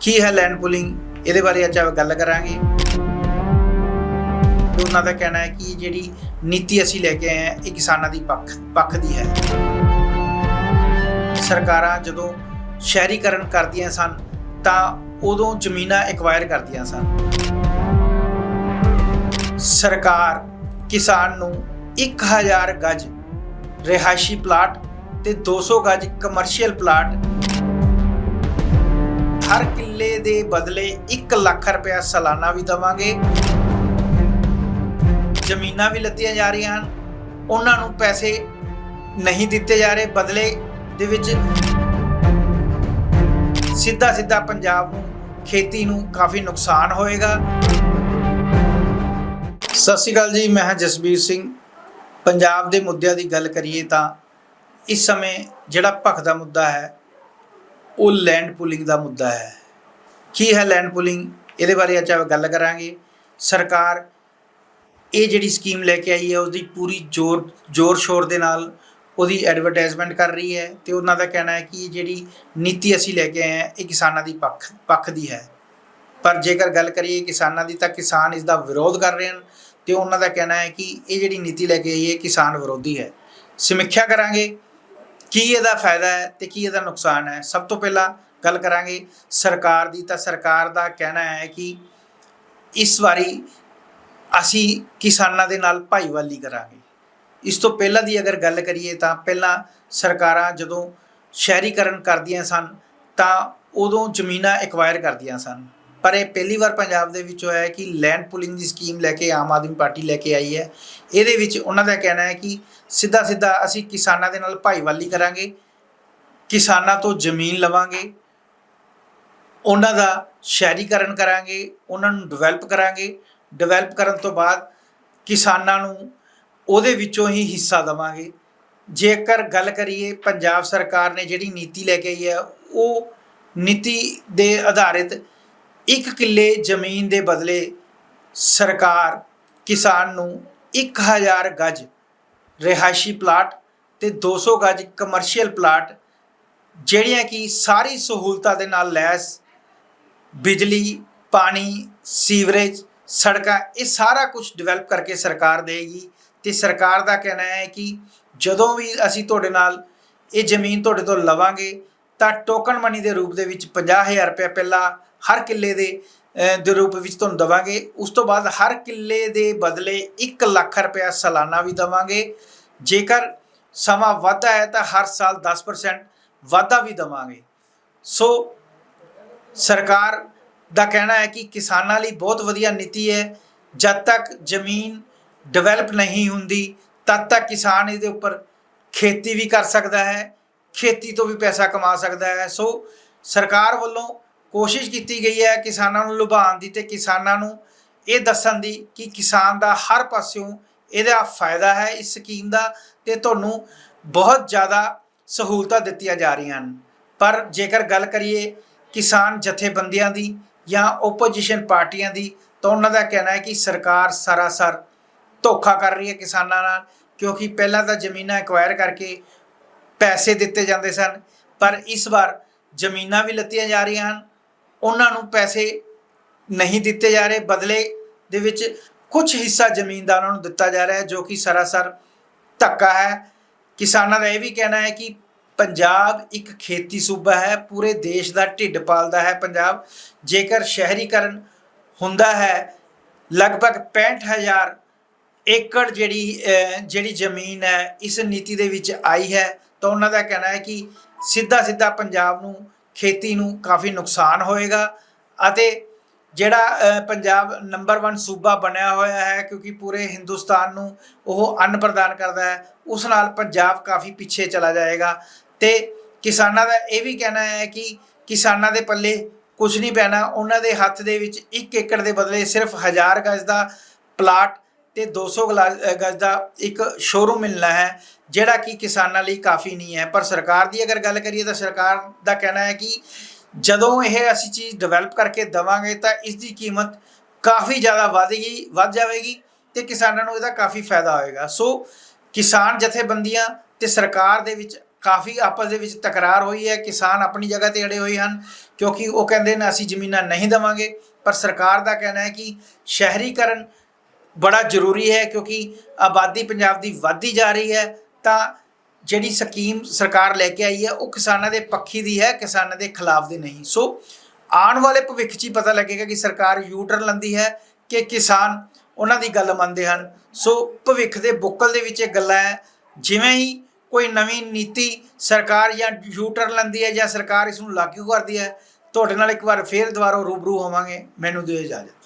ਕੀ ਹੈ land pooling ਇਹਦੇ ਬਾਰੇ ਅੱਜ ਆਪਾਂ ਗੱਲ ਕਰਾਂਗੇ। ਉਹਨਾਂ ਦਾ ਕਹਿਣਾ ਹੈ ਕਿ ਜਿਹੜੀ ਨੀਤੀ ਅਸੀਂ ਲੈ ਕੇ ਆਏ ਹਾਂ, ਇਹ ਕਿਸਾਨਾਂ ਦੀ ਪੱਖ ਪੱਖ ਦੀ ਹੈ। ਸਰਕਾਰਾਂ ਜਦੋਂ ਸ਼ਹਿਰੀਕਰਨ ਕਰਦੀਆਂ ਸਨ, ਤਾਂ ਉਦੋਂ ਜ਼ਮੀਨਾਂ ਐਕਵਾਇਰ ਕਰਦੀਆਂ ਸਨ। ਸਰਕਾਰ ਕਿਸਾਨ ਨੂੰ 1000 ਗਜ ਰਿਹਾਇਸ਼ੀ ਪਲਾਟ ਤੇ 200 ਗਜ ਕਮਰਸ਼ੀਅਲ ਪਲਾਟ ਹਰ ਕਿੱਲੇ ਦੇ ਬਦਲੇ 1 ਲੱਖ ਰੁਪਇਆ ਸਾਲਾਨਾ ਵੀ ਦਵਾਂਗੇ। ਜ਼ਮੀਨਾਂ ਵੀ ਲੱਤੀਆਂ ਜਾ ਰਹੀਆਂ ਹਨ। ਉਹਨਾਂ ਨੂੰ ਪੈਸੇ ਨਹੀਂ ਦਿੱਤੇ ਜਾ ਰਹੇ ਬਦਲੇ ਦੇ ਵਿੱਚ। ਸਿੱਧਾ ਸਿੱਧਾ ਪੰਜਾਬ ਨੂੰ, ਖੇਤੀ ਨੂੰ ਕਾਫੀ ਨੁਕਸਾਨ ਹੋਏਗਾ। ਸਤਿ ਸ਼੍ਰੀ ਅਕਾਲ ਜੀ, ਮੈਂ ਜਸਬੀਰ ਸਿੰਘ। ਪੰਜਾਬ ਦੇ ਮੁੱਦਿਆਂ ਦੀ ਗੱਲ ਕਰੀਏ ਤਾਂ ਇਸ ਸਮੇਂ ਜਿਹੜਾ ਭਖਦਾ ਮੁੱਦਾ ਹੈ ਉਹ ਲੈਂਡ ਪੁਲਿੰਗ ਦਾ ਮੁੱਦਾ ਹੈ। ਕੀ ਹੈ ਲੈਂਡ ਪੁਲਿੰਗ ਇਹਦੇ ਬਾਰੇ ਅੱਜ ਆਪਾਂ ਗੱਲ ਕਰਾਂਗੇ। ਸਰਕਾਰ ਇਹ ਜਿਹੜੀ ਸਕੀਮ ਲੈ ਕੇ ਆਈ ਹੈ, ਉਹਦੀ ਪੂਰੀ ਜ਼ੋਰ ਜ਼ੋਰ ਸ਼ੋਰ ਦੇ ਨਾਲ ਉਹਦੀ ਐਡਵਰਟਾਈਜ਼ਮੈਂਟ ਕਰ ਰਹੀ ਹੈ ਤੇ ਉਹਨਾਂ ਦਾ ਕਹਿਣਾ ਹੈ ਕਿ ਇਹ ਜਿਹੜੀ ਨੀਤੀ ਅਸੀਂ ਲੈ ਕੇ ਆਏ ਹਾਂ, ਇਹ ਕਿਸਾਨਾਂ ਦੀ ਪੱਖ ਪੱਖ ਦੀ ਹੈ। ਪਰ ਜੇਕਰ ਗੱਲ ਕਰੀਏ ਕਿਸਾਨਾਂ ਦੀ, ਤਾਂ ਕਿਸਾਨ ਇਸ ਦਾ ਵਿਰੋਧ ਕਰ ਰਹੇ ਹਨ ਤੇ ਉਹਨਾਂ ਦਾ ਕਹਿਣਾ ਹੈ ਕਿ ਇਹ ਜਿਹੜੀ ਨੀਤੀ ਲੈ ਕੇ ਆਈ ਹੈ ਕਿਸਾਨ ਵਿਰੋਧੀ ਹੈ। ਸਮੀਖਿਆ ਕਰਾਂਗੇ। ਕੀ ਇਹਦਾ ਫਾਇਦਾ ਹੈ ਤੇ ਕੀ ਇਹਦਾ ਨੁਕਸਾਨ ਹੈ? ਸਭ ਤੋਂ ਪਹਿਲਾਂ ਗੱਲ ਕਰਾਂਗੇ ਸਰਕਾਰ ਦੀ। ਤਾਂ ਸਰਕਾਰ ਦਾ ਕਹਿਣਾ ਹੈ ਕਿ ਇਸ ਵਾਰੀ ਅਸੀਂ ਕਿਸਾਨਾਂ ਦੇ ਨਾਲ ਭਾਈਵਾਲੀ ਕਰਾਂਗੇ। ਇਸ ਤੋਂ ਪਹਿਲਾਂ ਦੀ ਅਗਰ ਗੱਲ ਕਰੀਏ ਤਾਂ ਪਹਿਲਾਂ ਸਰਕਾਰਾਂ ਜਦੋਂ ਸ਼ਹਿਰੀਕਰਨ ਕਰਦੀਆਂ ਸਨ ਤਾਂ ਉਦੋਂ ਜ਼ਮੀਨਾਂ ਐਕਵਾਇਰ ਕਰਦੀਆਂ ਸਨ। ਪਰ ਇਹ ਪਹਿਲੀ ਵਾਰ ਪੰਜਾਬ ਦੇ ਵਿੱਚ ਹੋਇਆ ਹੈ ਕਿ ਲੈਂਡ ਪੁਲਿੰਗ ਦੀ ਸਕੀਮ ਲੈ ਕੇ ਆਮ ਆਦਮੀ ਪਾਰਟੀ ਲੈ ਕੇ ਆਈ ਹੈ। ਇਹਦੇ ਵਿੱਚ ਉਹਨਾਂ ਦਾ ਕਹਿਣਾ ਹੈ ਕਿ ਸਿੱਧਾ ਸਿੱਧਾ ਅਸੀਂ ਕਿਸਾਨਾਂ ਦੇ ਨਾਲ ਭਾਈਵਾਲੀ ਕਰਾਂਗੇ, ਕਿਸਾਨਾਂ ਤੋਂ ਜ਼ਮੀਨ ਲਵਾਂਗੇ, ਉਹਨਾਂ ਦਾ ਸ਼ਹਿਰੀਕਰਨ ਕਰਾਂਗੇ, ਉਹਨਾਂ ਨੂੰ ਡਿਵੈਲਪ ਕਰਾਂਗੇ। ਡਿਵੈਲਪ ਕਰਨ ਤੋਂ ਬਾਅਦ ਕਿਸਾਨਾਂ ਨੂੰ ਉਹਦੇ ਵਿੱਚੋਂ ਹੀ ਹਿੱਸਾ ਦੇਵਾਂਗੇ। ਜੇਕਰ ਗੱਲ ਕਰੀਏ, ਪੰਜਾਬ ਸਰਕਾਰ ਨੇ ਜਿਹੜੀ ਨੀਤੀ ਲੈ ਕੇ ਆਈ ਹੈ, ਉਹ ਨੀਤੀ ਦੇ ਆਧਾਰਿਤ ਇੱਕ ਕਿੱਲੇ ਜ਼ਮੀਨ ਦੇ ਬਦਲੇ ਸਰਕਾਰ ਕਿਸਾਨ ਨੂੰ 1000 ਗਜ ਰਿਹਾਇਸ਼ੀ ਪਲਾਟ ਤੇ 200 ਗਜ ਕਮਰਸ਼ੀਅਲ ਪਲਾਟ, ਜਿਹੜੀਆਂ ਕਿ ਸਾਰੀ ਸਹੂਲਤਾਂ ਦੇ ਨਾਲ ਲੈਸ, ਬਿਜਲੀ, ਪਾਣੀ, ਸੀਵਰੇਜ, ਸੜਕਾਂ, ਇਹ ਸਾਰਾ ਕੁਝ ਡਿਵੈਲਪ ਕਰਕੇ ਸਰਕਾਰ ਦੇਗੀ ਤੇ ਸਰਕਾਰ ਦਾ ਕਹਿਣਾ ਹੈ ਕਿ ਜਦੋਂ ਵੀ ਅਸੀਂ ਤੁਹਾਡੇ ਨਾਲ ਇਹ ਜ਼ਮੀਨ ਤੁਹਾਡੇ ਤੋਂ ਲਵਾਂਗੇ, ਤਾਂ ਟੋਕਨ ਮਨੀ ਦੇ ਰੂਪ ਦੇ ਵਿੱਚ 50000 ਰੁਪਏ ਪਹਿਲਾਂ ਹਰ ਕਿੱਲੇ ਦੇ ਦੇ ਰੂਪ ਵਿੱਚ ਤੁਹਾਨੂੰ ਦਵਾਂਗੇ। ਉਸ ਤੋਂ ਬਾਅਦ ਹਰ ਕਿੱਲੇ ਦੇ ਬਦਲੇ 1 ਲੱਖ ਰੁਪਇਆ ਸਾਲਾਨਾ ਵੀ ਦਵਾਂਗੇ। ਜੇਕਰ ਸਮਾਂ ਵਾਧਾ ਹੈ ਤਾਂ ਹਰ ਸਾਲ 10% ਵਾਧਾ ਵੀ ਦਵਾਂਗੇ। ਸੋ ਸਰਕਾਰ ਦਾ ਕਹਿਣਾ ਹੈ ਕਿ ਕਿਸਾਨਾਂ ਲਈ ਬਹੁਤ ਵਧੀਆ ਨੀਤੀ ਹੈ। ਜਦ ਤੱਕ ਜ਼ਮੀਨ ਡਿਵੈਲਪ ਨਹੀਂ ਹੁੰਦੀ, ਤਦ ਤੱਕ ਕਿਸਾਨ ਇਹਦੇ ਉੱਪਰ ਖੇਤੀ ਵੀ ਕਰ ਸਕਦਾ ਹੈ, ਖੇਤੀ ਤੋਂ ਵੀ ਪੈਸਾ ਕਮਾ ਸਕਦਾ ਹੈ। ਸੋ ਸਰਕਾਰ ਵੱਲੋਂ ਕੋਸ਼ਿਸ਼ ਕੀਤੀ ਗਈ ਹੈ ਕਿਸਾਨਾਂ ਨੂੰ ਲੁਭਾਉਣ ਦੀ ਤੇ ਕਿਸਾਨਾਂ ਨੂੰ ਇਹ ਦੱਸਣ ਦੀ ਕਿ ਕਿਸਾਨ ਦਾ ਹਰ ਪਾਸਿਓਂ ਇਹਦਾ ਫਾਇਦਾ ਹੈ, ਇਸ ਸਕੀਮ ਦਾ ਤੇ ਤੁਹਾਨੂੰ ਬਹੁਤ ਜ਼ਿਆਦਾ ਸਹੂਲਤਾਂ ਦਿੱਤੀਆਂ ਜਾ ਰਹੀਆਂ ਹਨ। ਪਰ ਜੇਕਰ ਗੱਲ ਕਰੀਏ ਕਿਸਾਨ ਜਥੇਬੰਦੀਆਂ ਦੀ ਜਾਂ ਓਪੋਜੀਸ਼ਨ ਪਾਰਟੀਆਂ ਦੀ, ਤਾਂ ਉਹਨਾਂ ਦਾ ਕਹਿਣਾ ਹੈ ਕਿ ਸਰਕਾਰ ਸਰਾਸਰ ਧੋਖਾ ਕਰ ਰਹੀ ਹੈ ਕਿਸਾਨਾਂ ਨਾਲ, ਕਿਉਂਕਿ ਪਹਿਲਾਂ ਤਾਂ ਜ਼ਮੀਨਾਂ ਐਕਵਾਇਰ ਕਰਕੇ ਪੈਸੇ ਦਿੱਤੇ ਜਾਂਦੇ ਸਨ, ਪਰ ਇਸ ਵਾਰ ਜ਼ਮੀਨਾਂ ਵੀ ਲੱਤੀਆਂ ਜਾ ਰਹੀਆਂ ਹਨ। ਉਹਨਾਂ ਨੂੰ ਪੈਸੇ ਨਹੀਂ ਦਿੱਤੇ ਜਾ ਰਹੇ। ਬਦਲੇ ਦੇ ਵਿੱਚ ਕੁਝ ਹਿੱਸਾ ਜ਼ਮੀਨ ਦਾ ਉਹਨਾਂ ਨੂੰ ਦਿੱਤਾ ਜਾ ਰਿਹਾ ਹੈ, ਜੋ ਕਿ ਸਰਾਸਰ ਧੱਕਾ ਹੈ। ਕਿਸਾਨਾਂ ਦਾ ਇਹ ਵੀ ਕਹਿਣਾ ਹੈ ਕਿ ਪੰਜਾਬ ਇੱਕ ਖੇਤੀ ਸੂਬਾ ਹੈ, ਪੂਰੇ ਦੇਸ਼ ਦਾ ਢਿੱਡ ਪਾਲਦਾ ਹੈ। ਪੰਜਾਬ ਜੇਕਰ ਸ਼ਹਿਰੀਕਰਨ ਹੁੰਦਾ ਹੈ, ਲਗਭਗ 65000 ਏਕੜ ਜਿਹੜੀ ਜਿਹੜੀ ਜ਼ਮੀਨ ਹੈ, ਇਸ ਨੀਤੀ ਦੇ ਵਿੱਚ ਆਈ ਹੈ। ਤਾਂ ਉਹਨਾਂ ਦਾ ਕਹਿਣਾ ਹੈ ਕਿ ਸਿੱਧਾ ਸਿੱਧਾ ਪੰਜਾਬ ਨੂੰ ਖੇਤੀ ਨੂੰ ਕਾਫੀ ਨੁਕਸਾਨ ਹੋਏਗਾ ਅਤੇ ਜਿਹੜਾ ਪੰਜਾਬ ਨੰਬਰ 1 ਸੂਬਾ ਬਣਿਆ ਹੋਇਆ ਹੈ ਕਿਉਂਕਿ ਪੂਰੇ ਹਿੰਦੁਸਤਾਨ ਨੂੰ ਉਹ ਅੰਨ ਪ੍ਰਦਾਨ ਕਰਦਾ ਹੈ, ਉਸ ਨਾਲ ਪੰਜਾਬ ਕਾਫੀ ਪਿੱਛੇ ਚਲਾ ਜਾਏਗਾ। ਤੇ ਕਿਸਾਨਾਂ ਦਾ ਇਹ ਵੀ ਕਹਿਣਾ ਹੈ ਕਿ ਕਿਸਾਨਾਂ ਦੇ ਪੱਲੇ ਕੁਝ ਨਹੀਂ ਪੈਣਾ, ਉਹਨਾਂ ਦੇ ਹੱਥ ਦੇ ਵਿੱਚ 1 ਏਕੜ ਦੇ ਬਦਲੇ ਸਿਰਫ 1000 ਗਜ ਦਾ ਪਲਾਟ ਤੇ 200 ਗਲਾ- ਗਜ ਦਾ ਇੱਕ ਸ਼ੋਰੂਮ ਮਿਲਣਾ ਹੈ, ਜਿਹੜਾ ਕਿ ਕਿਸਾਨਾਂ ਲਈ ਕਾਫੀ ਨਹੀਂ ਹੈ। ਪਰ ਸਰਕਾਰ ਦੀ ਅਗਰ ਗੱਲ ਕਰੀਏ ਤਾਂ ਸਰਕਾਰ ਦਾ ਕਹਿਣਾ ਹੈ ਕਿ ਜਦੋਂ ਇਹ ਅਸੀਂ ਚੀਜ਼ ਡਿਵੈਲਪ ਕਰਕੇ ਦਵਾਂਗੇ ਤਾਂ ਇਸ ਦੀ ਕੀਮਤ ਕਾਫੀ ਜ਼ਿਆਦਾ ਵਧੇਗੀ, ਵੱਧ ਜਾਵੇਗੀ ਤੇ ਕਿਸਾਨਾਂ ਨੂੰ ਇਹਦਾ ਕਾਫੀ ਫਾਇਦਾ ਹੋਏਗਾ। ਸੋ ਕਿਸਾਨ ਜਥੇਬੰਦੀਆਂ ਤੇ ਸਰਕਾਰ ਦੇ ਵਿੱਚ ਕਾਫੀ ਆਪਸ ਦੇ ਵਿੱਚ ਤਕਰਾਰ ਹੋਈ ਹੈ। ਕਿਸਾਨ ਆਪਣੀ ਜਗ੍ਹਾ ਤੇ ਅੜੇ ਹੋਏ ਹਨ, ਕਿਉਂਕਿ ਉਹ ਕਹਿੰਦੇ ਨੇ ਅਸੀਂ ਜ਼ਮੀਨਾਂ ਨਹੀਂ ਦੇਵਾਂਗੇ। ਪਰ ਸਰਕਾਰ ਦਾ ਕਹਿਣਾ ਹੈ ਕਿ ਸ਼ਹਿਰੀਕਰਨ ਬੜਾ ਜ਼ਰੂਰੀ ਹੈ ਕਿਉਂਕਿ ਆਬਾਦੀ ਪੰਜਾਬ ਦੀ ਵੱਧਦੀ ਜਾ ਰਹੀ ਹੈ, ਤਾਂ ਜਿਹੜੀ ਸਕੀਮ ਸਰਕਾਰ ਲੈ ਕੇ ਆਈ ਹੈ, ਉਹ ਕਿਸਾਨਾਂ ਦੇ ਪੱਖੀ ਦੀ ਹੈ, ਕਿਸਾਨਾਂ ਦੇ ਖਿਲਾਫ ਦੀ ਨਹੀਂ। ਸੋ ਆਉਣ ਵਾਲੇ ਭਵਿੱਖ 'ਚ ਹੀ ਪਤਾ ਲੱਗੇਗਾ ਕਿ ਸਰਕਾਰ ਯੂਟਰ ਲੈਂਦੀ ਹੈ ਕਿ ਕਿਸਾਨ ਉਹਨਾਂ ਦੀ ਗੱਲ ਮੰਨਦੇ ਹਨ। ਸੋ ਭਵਿੱਖ ਦੇ ਬੁੱਕਲ ਦੇ ਵਿੱਚ ਇਹ ਗੱਲਾਂ ਹੈ, ਜਿਵੇਂ ਹੀ ਕੋਈ ਨਵੀਂ ਨੀਤੀ ਸਰਕਾਰ ਜਾਂ ਯੂਟਰ ਲੈਂਦੀ ਹੈ ਜਾਂ ਸਰਕਾਰ ਇਸ ਨੂੰ ਲਾਗੂ ਕਰਦੀ ਹੈ, ਤੁਹਾਡੇ ਨਾਲ ਇੱਕ ਵਾਰ ਫੇਰ ਦੁਬਾਰਾ ਰੂਬਰੂ ਹੋਵਾਂਗੇ। ਮੈਨੂੰ ਦਿਓ ਇਜਾਜ਼ਤ।